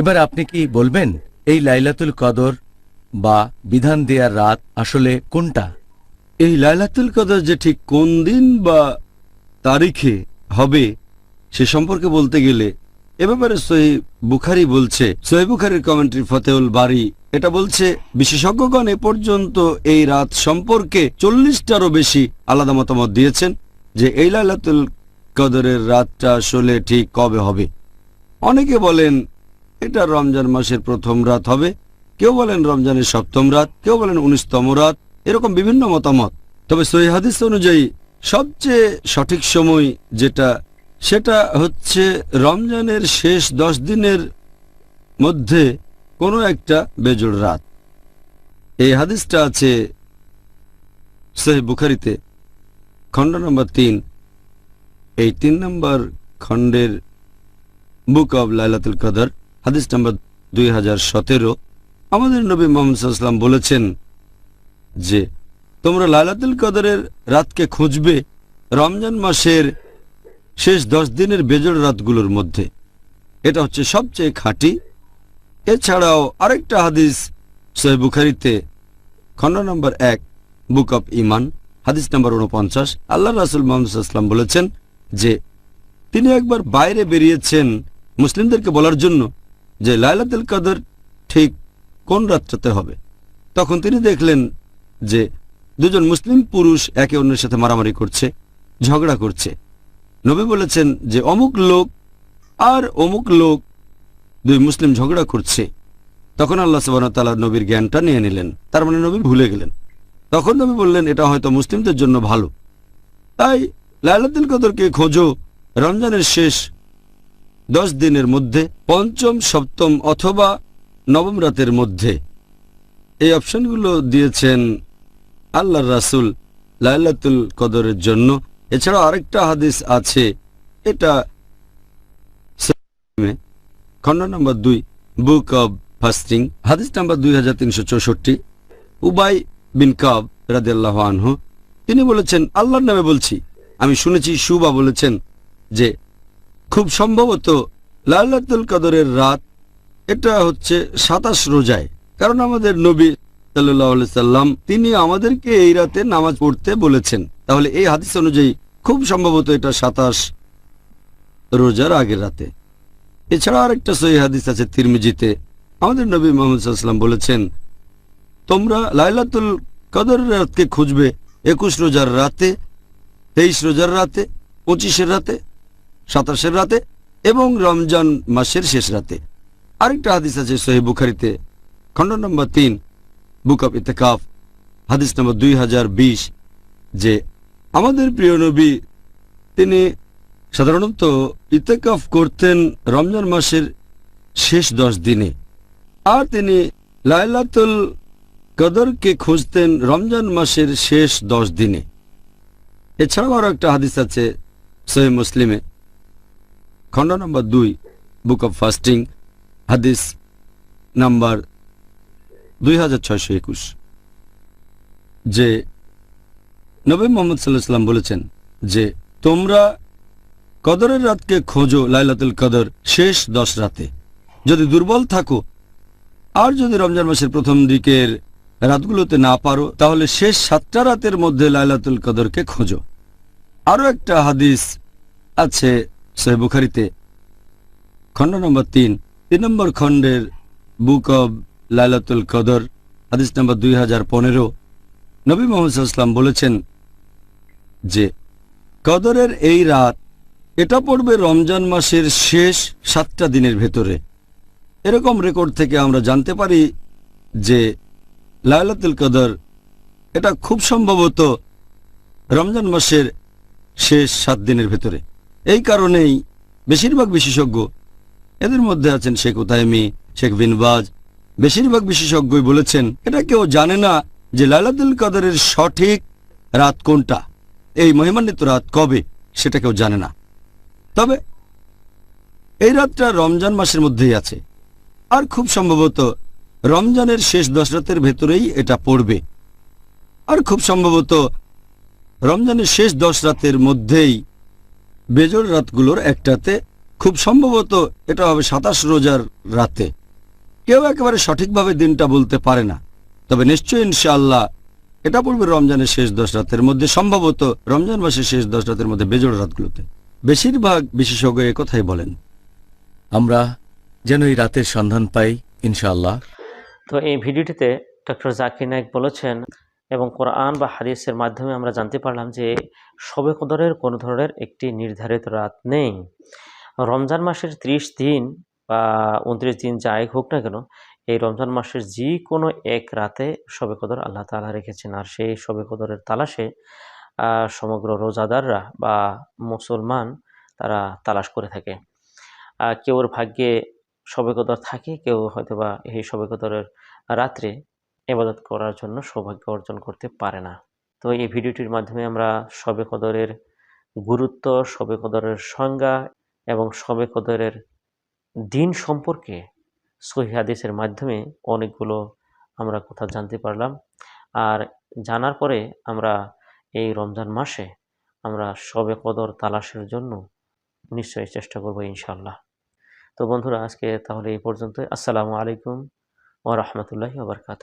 এবার আপনি কি বলবেন, এই লাইলাতুল কদর বা বিধান দেয়ার রাত আসলে কোনটা? এই লাইলাতুল কদর যে ঠিক কোন দিন বা তারিখে হবে, সে সম্পর্কে বলতে গেলে এ ব্যাপারে সহি বুখারি বলছে। সহি বুখারির কমেন্ট্রি ফতেউল বাড়ি এটা বলছে, বিশেষজ্ঞগণ এ পর্যন্ত এই রাত সম্পর্কে চল্লিশটারও বেশি আলাদা মতামত দিয়েছেন যে এই লাইলাতুল কদরের রাতটা আসলে ঠিক কবে হবে। অনেকে বলেন এটা রমজান মাসের প্রথম রাত হবে। কেউ বলেন রমজানের সপ্তম রাত, কেউ বলেন উনিশতম রাত, এরকম বিভিন্ন মতামত। তবে সহি অনুযায়ী সবচেয়ে সঠিক সময় যেটা, সেটা হচ্ছে রমজানের শেষ দশ দিনের মধ্যে কোনো একটা বেজোড় রাত। এই হাদিসটা আছে সহি বুখারিতে, খণ্ড নম্বর তিন। এই তিন নম্বর খণ্ডের বুক অব লাইলাতুল কদর। হাদিস নম্বর দুই হাজার সতেরো। আমাদের নবী মোহাম্মদ সাল্লাম বলেছেন যে, তোমরা লাইলাতুল কদরের রাতকে খুঁজবে রমজান মাসের শেষ দশ দিনের বেজোড় রাতগুলোর মধ্যে। এটা হচ্ছে সবচেয়ে খাঁটি। এছাড়াও আরেকটা হাদিস সহি বুখারিতে, খণ্ড নম্বর এক, বুক অব ইমান হাদিস নম্বর উনপঞ্চাশ আল্লাহ রাসুল মোহাম্মদ সাল্লাম বলেছেন যে, তিনি একবার বাইরে বেরিয়েছেন মুসলিমদেরকে বলার জন্য। যে লাইলাতুল কদর ঠিক কোন রাত্রাতে হবে? তখন তিনি দেখলেন যে দুজন মুসলিম পুরুষ একে অন্যের সাথে মারামারি করছে, ঝগড়া করছে। নবী বলেছেন যে অমুক লোক আর অমুক লোক দুই মুসলিম ঝগড়া করছে। তখন আল্লাহ তাআলা নবীর জ্ঞানটা নিয়ে নিলেন। তার মানে নবী ভুলে গেলেন। তখন নবী বললেন, এটা হয়তো মুসলিমদের জন্য ভালো। তাই লাইলাতুল কদরকে খোঁজো। রমজানের শেষ দশ দিনের মধ্যে, পঞ্চম, সপ্তম অথবা নবম রাতের মধ্যে। এই অপশনগুলো দিয়েছেন আল্লাহর রাসুল লাইলাতুল কদরের জন্য। এছাড়া আরেকটা হাদিস আছে, এটা খণ্ড নম্বর দুই, বুক অব ফাস্টিং। হাদিস নাম্বার দুই হাজার তিনশো চৌষট্টি। উবাই বিন কাব রাদিয়াল্লাহ আনহু। তিনি বলেছেন, আল্লাহর নামে বলছি। আমি শুনেছি, সুবা বলেছেন যে খুব সম্ভবত লাইলাতুল কদরের রাত, এটা হচ্ছে সাতাশ রোজায়। কারণ আমাদের নবী সাল্লাহ সাল্লাম, তিনি আমাদেরকে এই রাতে নামাজ পড়তে বলেছেন। তাহলে এই হাদিস অনুযায়ী খুব সম্ভবত এটা সাতাশ রোজার আগের রাতে। এছাড়া আরেকটা সহি হাদিস আছে তিরমিজিতে। আমাদের নবী মোহাম্মদ সাল্লাম বলেছেন, তোমরা লাইলাতুল কদরের রাতকে খুঁজবে একুশ রোজার রাতে, তেইশ রোজার রাতে, পঁচিশের রাতে সাতাশের রাতে এবং রমজান মাসের শেষ রাতে। আরেকটা হাদিস আছে সহি বুখারিতে, খণ্ড নম্বর তিন, বুক অফ ইতেকাফ, হাদিস নম্বর দুই হাজার বিশ, যে আমাদের প্রিয় নবী, তিনি সাধারণত ইতেকাফ করতেন রমজান মাসের শেষ দশ দিনে। আর তিনি লাইলাতুল কদরকে খুঁজতেন রমজান মাসের শেষ দশ দিনে। এছাড়াও আরও একটা হাদিস আছে সহি মুসলিমে খণ্ড নম্বর দুই বুক অব ফাস্টিং হাদিস নাম্বার দুই হাজার ছয়শো একুশ, যে নবী মোহাম্মদ সাল্লাহ সাল্লাম বলেছেন যে, তোমরা কদরের রাতকে খোঁজো লাইলাতুল কদর শেষ দশ রাতে। যদি দুর্বল থাকো, আর যদি রমজান মাসের প্রথম দিকের রাতগুলোতে না পারো, তাহলে শেষ সাতটা রাতের মধ্যে লাইলাতুল কদরকে খোঁজো। আরও একটা হাদিস আছে বুখারিতে। খণ্ড নম্বর তিন তিন নম্বর খণ্ডের বুক অব লাইলাতুল কদর, হাদিস নম্বর দুই হাজার পনেরো। নবী মোহাম্মদ সাল্লাম বলেছেন যে, কদরের এই রাত, এটা পড়বে রমজান মাসের শেষ সাতটা দিনের ভেতরে। এরকম রেকর্ড থেকে আমরা জানতে পারি যে, লাইলাতুল কদর, এটা খুব সম্ভবত রমজান মাসের শেষ সাত দিনের ভেতরে। কারণেই বেশিরভাগ বিশেষজ্ঞ এদের মধ্যে আছেন শেখ উতাইমি, শেখ বিনবাজ। বেশিরভাগ বিশেষজ্ঞই বলেছেন, এটা কেউ জানে না যে লাইলাতুল কদরের সঠিক রাত কোনটা, এই মহিমান্বিত রাত কবে, সেটা কেউ জানে না। তবে এই রাতটা রমজান মাসের মধ্যেই আছে। আর খুব সম্ভবত রমজানের শেষ দশ রাতের ভেতরেই এটা পড়বে। আর খুব সম্ভবত রমজানের শেষ দশ রাতের মধ্যেই বেজর রাতগুলোর একটাতে খুব সম্ভবত এটা হবে সাতাশ রোজার রাতে। কেউ একেবারে সঠিকভাবে দিনটা বলতে পারে না। তবে নিশ্চয়ই ইনশাআল্লাহ এটা পড়বে রমজানের শেষ দশ রাতের মধ্যে, সম্ভবত রমজান মাসের শেষ দশ রাতের মধ্যে বেজোড় রাতগুলোতে। বেশিরভাগ বিশেষজ্ঞ কথাই বলেন। আমরা যেন এই রাতের সন্ধান পাই, ইনশাআল্লাহ। তো এই ভিডিওটিতে ডক্টর জাকির নায়েক বলেছেন এবং কোরআন বা হাদিসের মাধ্যমে আমরা জানতে পারলাম যে শবে কদরের কোনো ধরনের একটি নির্ধারিত রাত নেই। রমজান মাসের ত্রিশ দিন বা উনত্রিশ দিন যাই হোক না কেন, এই রমজান মাসের যে কোনো এক রাতে শবে কদর আল্লাহ তালা রেখেছেন। আর সেই শবে কদরের তালাশে সমগ্র রোজাদাররা বা মুসলমান তারা তালাশ করে থাকে। কেউর ভাগ্যে শবে কদর থাকে, কেউ হয়তোবা এই শবে কদরের রাত্রে ইবাদত করার জন্য সৌভাগ্য অর্জন করতে পারে না। তো এই ভিডিওটির মাধ্যমে আমরা শবে কদরের গুরুত্ব শবে কদরের সংজ্ঞা এবং শবে কদরের দিন সম্পর্কে সহি মাধ্যমে অনেকগুলো আমরা কথা জানতে পারলাম। আর জানার পরে আমরা এই রমজান মাসে আমরা শবে কদর তালাশের জন্য নিশ্চয়ই চেষ্টা করব ইনশাল্লাহ তো বন্ধুরা, আজকে তাহলে এই পর্যন্ত আসসালামু আলাইকুম ও রহমতুল্লাহি ওবরকাত